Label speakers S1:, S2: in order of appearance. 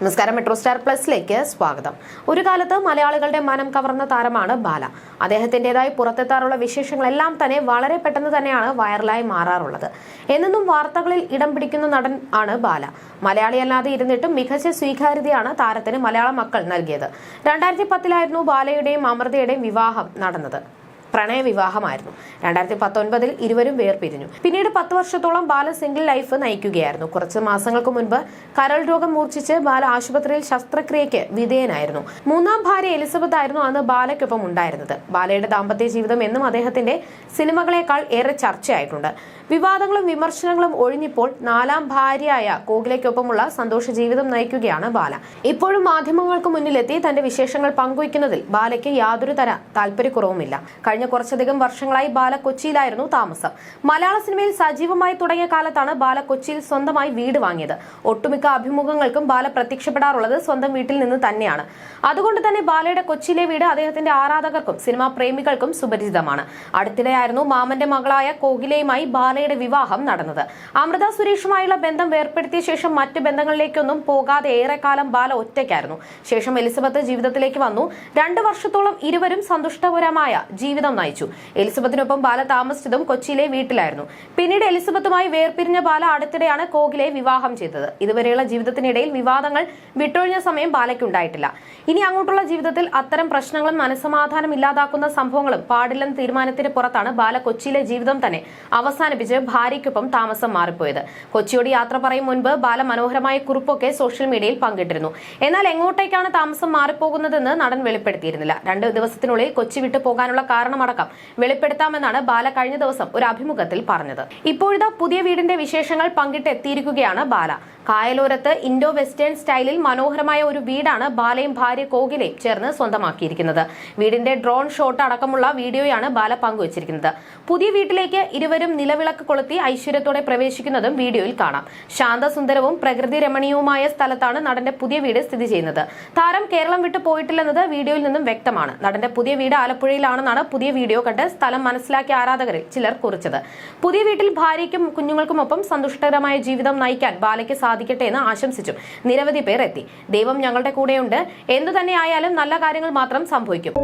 S1: നമസ്കാരം metro star പ്ലസിലേക്ക് സ്വാഗതം. ഒരു കാലത്ത് മലയാളികളുടെ മനം കവർന്ന താരമാണ് ബാല. അദ്ദേഹത്തിന്റെതായി പുറത്തെത്താറുള്ള വിശേഷങ്ങളെല്ലാം തന്നെ വളരെ പെട്ടെന്ന് തന്നെയാണ് വൈറലായി മാറാറുള്ളത്. എന്നും വാർത്തകളിൽ ഇടം പിടിക്കുന്ന നടൻ ആണ് ബാല. മലയാളിയല്ലാതെ ഇരുന്നിട്ടും മികച്ച സ്വീകാര്യതയാണ് താരത്തിന് മലയാള മക്കൾ നൽകിയത്. രണ്ടായിരത്തി പത്തിലായിരുന്നു ബാലയുടെയും അമൃതയുടെയും വിവാഹം നടന്നത്. പ്രണയ വിവാഹമായിരുന്നു രണ്ടായിരത്തി പത്തൊൻപതിൽ ഇരുവരും വേർപിരിഞ്ഞു. പിന്നീട് പത്ത് വർഷത്തോളം ബാല സിംഗിൾ ലൈഫ് നയിക്കുകയായിരുന്നു. കുറച്ച് മാസങ്ങൾക്ക് മുൻപ് കരൾ രോഗം മൂർച്ഛിച്ച് ബാല ആശുപത്രിയിൽ ശസ്ത്രക്രിയയ്ക്ക് വിധേയനായിരുന്നു. മൂന്നാം ഭാര്യ എലിസബത്ത് ആയിരുന്നു അന്ന് ബാലയ്ക്കൊപ്പം ഉണ്ടായിരുന്നത്. ബാലയുടെ ദാമ്പത്യ ജീവിതം എന്നും അദ്ദേഹത്തിന്റെ സിനിമകളെക്കാൾ ഏറെ ചർച്ചയായിട്ടുണ്ട്. വിവാദങ്ങളും വിമർശനങ്ങളും ഒഴിഞ്ഞിപ്പോൾ നാലാം ഭാര്യയായ കോകിലയ്ക്കൊപ്പമുള്ള സന്തോഷ ജീവിതം നയിക്കുകയാണ് ബാല. ഇപ്പോഴും മാധ്യമങ്ങൾക്ക് മുന്നിലെത്തി തന്റെ വിശേഷങ്ങൾ പങ്കുവയ്ക്കുന്നതിൽ ബാലയ്ക്ക് യാതൊരു തര താല്പര്യക്കുറവുമില്ല. കഴിഞ്ഞ കുറച്ചധികം വർഷങ്ങളായി ബാല കൊച്ചിയിലായിരുന്നു താമസം. മലയാള സിനിമയിൽ സജീവമായി തുടങ്ങിയ കാലത്താണ് ബാല കൊച്ചിയിൽ സ്വന്തമായി വീട് വാങ്ങിയത്. ഒട്ടുമിക്ക അഭിമുഖങ്ങൾക്കും ബാല പ്രത്യക്ഷപ്പെടാറുള്ളത് സ്വന്തം വീട്ടിൽ നിന്ന് തന്നെയാണ്. അതുകൊണ്ട് തന്നെ ബാലയുടെ കൊച്ചിയിലെ വീട് അദ്ദേഹത്തിന്റെ ആരാധകർക്കും സിനിമാ പ്രേമികൾക്കും സുപരിചിതമാണ്. അടുത്തിടെയായിരുന്നു മാമന്റെ മകളായ കോകിലയുമായി ബാലയുടെ വിവാഹം നടന്നത്. അമൃത സുരേഷുമായുള്ള ബന്ധം വേർപ്പെടുത്തിയ ശേഷം മറ്റു ബന്ധങ്ങളിലേക്കൊന്നും പോകാതെ ഏറെക്കാലം ബാല ഒറ്റയ്ക്കായിരുന്നു. ശേഷം എലിസബത്ത് ജീവിതത്തിലേക്ക് വന്നു. രണ്ടു വർഷത്തോളം ഇരുവരും സന്തുഷ്ടപരമായ ജീവിതം നയിച്ചു. എലിസബത്തിനൊപ്പം ബാല താമസിച്ചതും കൊച്ചിയിലെ വീട്ടിലായിരുന്നു. പിന്നീട് എലിസബത്തുമായി വേർപിരിഞ്ഞ ബാല അടുത്തിടെയാണ് കോഗിലെ വിവാഹം ചെയ്തത്. ഇതുവരെയുള്ള ജീവിതത്തിനിടയിൽ വിവാദങ്ങൾ വിട്ടൊഴിഞ്ഞ സമയം ബാലയ്ക്കുണ്ടായിട്ടില്ല. ഇനി അങ്ങോട്ടുള്ള ജീവിതത്തിൽ അത്തരം പ്രശ്നങ്ങളും മനസമാധാനം ഇല്ലാതാക്കുന്ന സംഭവങ്ങളും പാടില്ലെന്ന തീരുമാനത്തിന് പുറത്താണ് ബാല കൊച്ചിയിലെ ജീവിതം തന്നെ അവസാനിപ്പിച്ച് ഭാര്യയ്ക്കൊപ്പം താമസം മാറിപ്പോയത്. കൊച്ചിയോട് യാത്ര പറയും മുൻപ് ബാല മനോഹരമായ കുറിപ്പൊക്കെ സോഷ്യൽ മീഡിയയിൽ പങ്കിട്ടിരുന്നു. എന്നാൽ എങ്ങോട്ടേക്കാണ് താമസം മാറിപ്പോകുന്നതെന്ന് നടൻ വെളിപ്പെടുത്തിയിരുന്നില്ല. രണ്ട് ദിവസത്തിനുള്ളിൽ കൊച്ചി വിട്ടു പോകാനുള്ള കാരണമടക്കം വെളിപ്പെടുത്താമെന്നാണ് ബാല കഴിഞ്ഞ ദിവസം ഒരു അഭിമുഖത്തിൽ പറഞ്ഞത്. ഇപ്പോഴത്തെ പുതിയ വീടിന്റെ വിശേഷങ്ങൾ പങ്കിട്ട് എത്തിയിരിക്കുകയാണ് ബാല. കായലോരത്ത് ഇൻഡോ വെസ്റ്റേൺ സ്റ്റൈലിൽ മനോഹരമായ ഒരു വീടാണ് ബാലയും ഭാര്യ കോകിലയും ചേർന്ന് സ്വന്തമാക്കിയിരിക്കുന്നത്. വീടിന്റെ ഡ്രോൺ ഷോട്ട് അടക്കമുള്ള വീഡിയോയാണ് ബാല പങ്കുവച്ചിരിക്കുന്നത്. പുതിയ വീട്ടിലേക്ക് ഇരുവരും നിലവിളക്ക് കൊളുത്തി ഐശ്വര്യത്തോടെ പ്രവേശിക്കുന്നതും വീഡിയോയിൽ കാണാം. ശാന്തസുന്ദരവും പ്രകൃതി രമണീയവുമായ സ്ഥലത്താണ് നടന്റെ പുതിയ വീട് സ്ഥിതി ചെയ്യുന്നത്. താരം കേരളം വിട്ടു പോയിട്ടില്ലെന്നത് വീഡിയോയിൽ നിന്നും വ്യക്തമാണ്. നടന്റെ പുതിയ വീട് ആലപ്പുഴയിലാണെന്നാണ് പുതിയ വീഡിയോ കണ്ട് സ്ഥലം മനസ്സിലാക്കിയ ആരാധകരിൽ ചിലർ കുറിച്ചത്. പുതിയ വീട്ടിൽ ഭാര്യയ്ക്കും കുഞ്ഞുങ്ങൾക്കുമൊപ്പം സന്തുഷ്ടകരമായ ജീവിതം നയിക്കാൻ ബാലയ്ക്ക് സാധിക്കട്ടെ എന്ന് ആശംസിച്ചു നിരവധി പേർ എത്തി. ദൈവം ഞങ്ങളുടെ കൂടെയുണ്ട്. എന്തു തന്നെ ആയാലും നല്ല കാര്യങ്ങൾ മാത്രം സംഭവിക്കും.